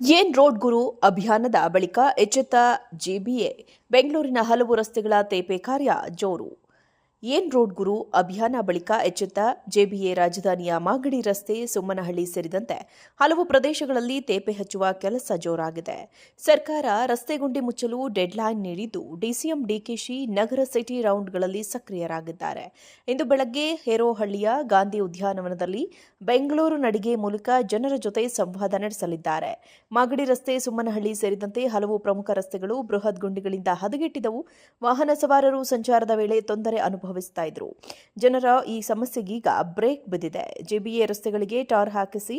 ಏನ್ ರೋಡ್ ಗುರು ಅಭಿಯಾನದ ಬಳಿಕ ಎಚ್ಚೆತ್ತ ಜಿಬಿಎ? ಬೆಂಗಳೂರಿನ ಹಲವು ರಸ್ತೆಗಳ ತೇಪೆ ಕಾರ್ಯ ಜೋರು. ಏನ್ ರೋಡ್ ಗುರು? ಅಭಿಯಾನ ಬಳಿಕ ಎಚ್ಚೆತ್ತ ಜೆಬಿಎ ರಾಜಧಾನಿಯ ಮಾಗಡಿ ರಸ್ತೆ ಸುಮ್ಮನಹಳ್ಳಿ ಸೇರಿದಂತೆ ಹಲವು ಪ್ರದೇಶಗಳಲ್ಲಿ ತೇಪೆ ಹಚ್ಚುವ ಕೆಲಸ ಜೋರಾಗಿದೆ. ಸರ್ಕಾರ ರಸ್ತೆ ಗುಂಡಿ ಮುಚ್ಚಲು ಡೆಡ್ಲೈನ್ ನೀಡಿದ್ದು ಡಿಸಿಎಂ ಡಿಕೆಶಿ ನಗರ ಸಿಟಿ ರೌಂಡ್ಗಳಲ್ಲಿ ಸಕ್ರಿಯರಾಗಿದ್ದಾರೆ. ಇಂದು ಬೆಳಗ್ಗೆ ಹೇರೋಹಳ್ಳಿಯ ಗಾಂಧಿ ಉದ್ಯಾನವನದಲ್ಲಿ ಬೆಂಗಳೂರು ನಡಿಗೆ ಮೂಲಕ ಜನರ ಜೊತೆ ಸಂವಾದ ನಡೆಸಲಿದ್ದಾರೆ. ಮಾಗಡಿ ರಸ್ತೆ ಸುಮ್ಮನಹಳ್ಳಿ ಸೇರಿದಂತೆ ಹಲವು ಪ್ರಮುಖ ರಸ್ತೆಗಳು ಬೃಹತ್ ಗುಂಡಿಗಳಿಂದ ಹದಗೆಟ್ಟಿದವು. ವಾಹನ ಸವಾರರು ಸಂಚಾರದ ವೇಳೆ ತೊಂದರೆ ಅನುಭವಿಸ್ತಾ ಇದ್ರು. ಜನರ ಈ ಸಮಸ್ಯೆಗೀಗ ಬ್ರೇಕ್ ಬಿದ್ದಿದೆ. ಜೆಬಿಎ ರಸ್ತೆಗಳಿಗೆ ಟಾರ್ ಹಾಕಿಸಿ,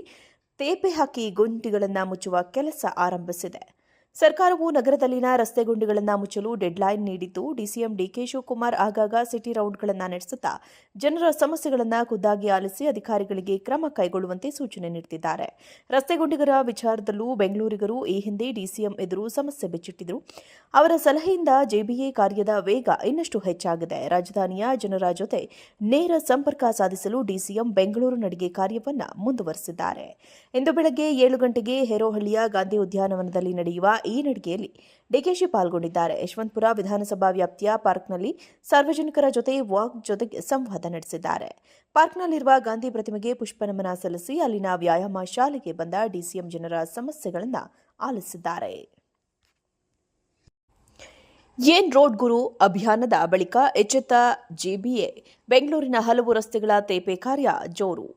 ತೇಪೆ ಹಾಕಿ ಗುಂಡಿಗಳನ್ನು ಮುಚ್ಚುವ ಕೆಲಸ ಆರಂಭಿಸಿದೆ. ಸರ್ಕಾರವು ನಗರದಲ್ಲಿನ ರಸ್ತೆ ಗುಂಡಿಗಳನ್ನು ಮುಚ್ಚಲು ಡೆಡ್ಲೈನ್ ನೀಡಿದ್ದು, ಡಿಸಿಎಂ ಡಿಕೆ ಶಿವಕುಮಾರ್ ಆಗಾಗ ಸಿಟಿ ರೌಂಡ್ಗಳನ್ನು ನಡೆಸುತ್ತಾ ಜನರ ಸಮಸ್ಯೆಗಳನ್ನು ಖುದ್ದಾಗಿ ಆಲಿಸಿ ಅಧಿಕಾರಿಗಳಿಗೆ ಕ್ರಮ ಕೈಗೊಳ್ಳುವಂತೆ ಸೂಚನೆ ನೀಡುತ್ತಿದ್ದಾರೆ ರಸ್ತೆ ಗುಂಡಿಗರ ವಿಚಾರದಲ್ಲೂ ಬೆಂಗಳೂರಿಗರು ಈ ಹಿಂದೆ ಡಿಸಿಎಂ ಎದುರು ಸಮಸ್ಯೆ ಬೆಚ್ಚಿಟ್ಟಿದ್ರು. ಅವರ ಸಲಹೆಯಿಂದ ಜೆಬಿಎ ಕಾರ್ಯದ ವೇಗ ಇನ್ನಷ್ಟು ಹೆಚ್ಚಾಗಿದೆ. ರಾಜಧಾನಿಯ ಜನರ ಜೊತೆ ನೇರ ಸಂಪರ್ಕ ಸಾಧಿಸಲು ಡಿಸಿಎಂ ಬೆಂಗಳೂರು ನಡಿಗೆ ಕಾರ್ಯವನ್ನು ಮುಂದುವರೆಸಿದ್ದಾರೆ. ಇಂದು ಬೆಳಗ್ಗೆ ಏಳು ಗಂಟೆಗೆ ಹೇರೋಹಳ್ಳಿಯ ಗಾಂಧಿ ಉದ್ಯಾನವನದಲ್ಲಿ ನಡೆಯುವ ಈ ನಡಿಗೆಯಲ್ಲಿ ಡಿಕೆಶಿ ಪಾಲ್ಗೊಂಡಿದ್ದಾರೆ. ಯಶವಂತಪುರ ವಿಧಾನಸಭಾ ವ್ಯಾಪ್ತಿಯ ಪಾರ್ಕ್ನಲ್ಲಿ ಸಾರ್ವಜನಿಕರ ಜೊತೆ ವಾಕ್ ಜೊತೆಗೆ ಸಂವಾದ ನಡೆಸಿದ್ದಾರೆ. ಪಾರ್ಕ್ನಲ್ಲಿರುವ ಗಾಂಧಿ ಪ್ರತಿಮೆಗೆ ಪುಷ್ಪನಮನ ಸಲ್ಲಿಸಿ ಅಲ್ಲಿನ ವ್ಯಾಯಾಮ ಶಾಲೆಗೆ ಬಂದ ಡಿಸಿಎಂ ಜನರ ಸಮಸ್ಯೆಗಳನ್ನು ಆಲಿಸಿದ್ದಾರೆ. ಏನ್ ರೋಡ್ ಗುರು ಅಭಿಯಾನದ ಬಳಿಕ ಎಚ್ಚೆತ್ತ ಜೆಬಿಎ, ಬೆಂಗಳೂರಿನ ಹಲವು ರಸ್ತೆಗಳ ತೇಪೆ ಕಾರ್ಯ ಜೋರು.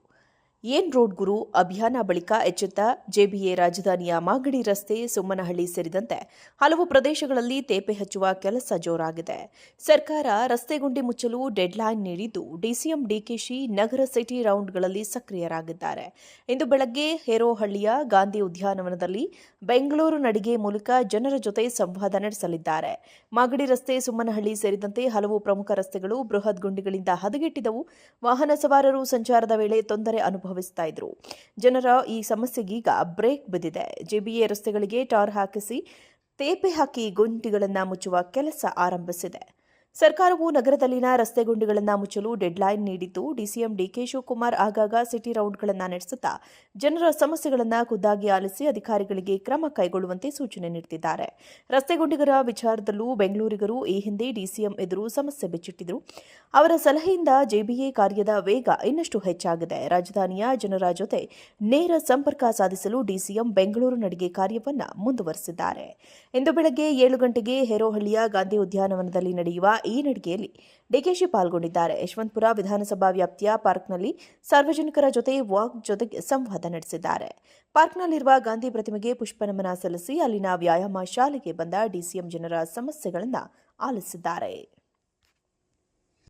ಏನ್ ರೋಡ್ ಗುರು? ಅಭಿಯಾನ ಬಳಿಕ ಎಚ್ಚೆತ್ತ ಜೆಬಿಎ ರಾಜಧಾನಿಯ ಮಾಗಡಿ ರಸ್ತೆ ಸುಮ್ಮನಹಳ್ಳಿ ಸೇರಿದಂತೆ ಹಲವು ಪ್ರದೇಶಗಳಲ್ಲಿ ತೇಪೆ ಹಚ್ಚುವ ಕೆಲಸ ಜೋರಾಗಿದೆ. ಸರ್ಕಾರ ರಸ್ತೆ ಗುಂಡಿ ಮುಚ್ಚಲು ಡೆಡ್ಲೈನ್ ನೀಡಿದ್ದು ಡಿಸಿಎಂ ಡಿಕೆಶಿ ನಗರ ಸಿಟಿ ರೌಂಡ್ಗಳಲ್ಲಿ ಸಕ್ರಿಯರಾಗಿದ್ದಾರೆ. ಇಂದು ಬೆಳಗ್ಗೆ ಹೇರೋಹಳ್ಳಿಯ ಗಾಂಧಿ ಉದ್ಯಾನವನದಲ್ಲಿ ಬೆಂಗಳೂರು ನಡಿಗೆ ಮೂಲಕ ಜನರ ಜೊತೆ ಸಂವಾದ ನಡೆಸಲಿದ್ದಾರೆ. ಮಾಗಡಿ ರಸ್ತೆ ಸುಮ್ಮನಹಳ್ಳಿ ಸೇರಿದಂತೆ ಹಲವು ಪ್ರಮುಖ ರಸ್ತೆಗಳು ಬೃಹತ್ ಗುಂಡಿಗಳಿಂದ ಹದಗೆಟ್ಟಿದವು. ವಾಹನ ಸವಾರರು ಸಂಚಾರದ ವೇಳೆ ತೊಂದರೆ ಅನುಭವಿಸ್ತಾ ಇದ್ರು. ಜನರ ಈ ಸಮಸ್ಯೆಗೀಗ ಬ್ರೇಕ್ ಬಿದ್ದಿದೆ. ಜೆಬಿಎ ರಸ್ತೆಗಳಿಗೆ ಟಾರ್ ಹಾಕಿಸಿ, ತೇಪೆ ಹಾಕಿ ಗುಂಡಿಗಳನ್ನು ಮುಚ್ಚುವ ಕೆಲಸ ಆರಂಭಿಸಿದೆ. ಸರ್ಕಾರವು ನಗರದಲ್ಲಿನ ರಸ್ತೆ ಗುಂಡಿಗಳನ್ನು ಮುಚ್ಚಲು ಡೆಡ್ಲೈನ್ ನೀಡಿದ್ದು, ಡಿಸಿಎಂ ಡಿಕೆ ಶಿವಕುಮಾರ್ ಆಗಾಗ ಸಿಟಿ ರೌಂಡ್ಗಳನ್ನು ನಡೆಸುತ್ತಾ ಜನರ ಸಮಸ್ಯೆಗಳನ್ನು ಖುದ್ದಾಗಿ ಆಲಿಸಿ ಅಧಿಕಾರಿಗಳಿಗೆ ಕ್ರಮ ಕೈಗೊಳ್ಳುವಂತೆ ಸೂಚನೆ ನೀಡುತ್ತಿದ್ದಾರೆ ರಸ್ತೆ ಗುಂಡಿಗರ ವಿಚಾರದಲ್ಲೂ ಬೆಂಗಳೂರಿಗರು ಈ ಹಿಂದೆ ಡಿಸಿಎಂ ಎದುರು ಸಮಸ್ಯೆ ಬೆಚ್ಚಿಟ್ಟಿದ್ರು. ಅವರ ಸಲಹೆಯಿಂದ ಜೆಬಿಎ ಕಾರ್ಯದ ವೇಗ ಇನ್ನಷ್ಟು ಹೆಚ್ಚಾಗಿದೆ. ರಾಜಧಾನಿಯ ಜನರ ಜೊತೆ ನೇರ ಸಂಪರ್ಕ ಸಾಧಿಸಲು ಡಿಸಿಎಂ ಬೆಂಗಳೂರು ನಡಿಗೆ ಕಾರ್ಯವನ್ನ ಮುಂದುವರೆಸಿದ್ದಾರೆ. ಇಂದು ಬೆಳಗ್ಗೆ ಏಳು ಗಂಟೆಗೆ ಹೇರೋಹಳ್ಳಿಯ ಗಾಂಧಿ ಉದ್ಯಾನವನದಲ್ಲಿ ನಡೆಯುವ ಈ ನಡಿಗೆಯಲ್ಲಿ ಡಿಕೆಶಿ ಪಾಲ್ಗೊಂಡಿದ್ದಾರೆ. ಯಶವಂತಪುರ ವಿಧಾನಸಭಾ ವ್ಯಾಪ್ತಿಯ ಪಾರ್ಕ್ನಲ್ಲಿ ಸಾರ್ವಜನಿಕರ ಜೊತೆ ವಾಕ್ ಜೊತೆಗೆ ಸಂವಾದ ನಡೆಸಿದ್ದಾರೆ. ಪಾರ್ಕ್ನಲ್ಲಿರುವ ಗಾಂಧಿ ಪ್ರತಿಮೆಗೆ ಪುಷ್ಪನಮನ ಸಲ್ಲಿಸಿ ಅಲ್ಲಿನ ವ್ಯಾಯಾಮ ಶಾಲೆಗೆ ಬಂದ ಡಿಸಿಎಂ ಜನರ ಸಮಸ್ಯೆಗಳನ್ನು ಆಲಿಸಿದ್ದಾರೆ.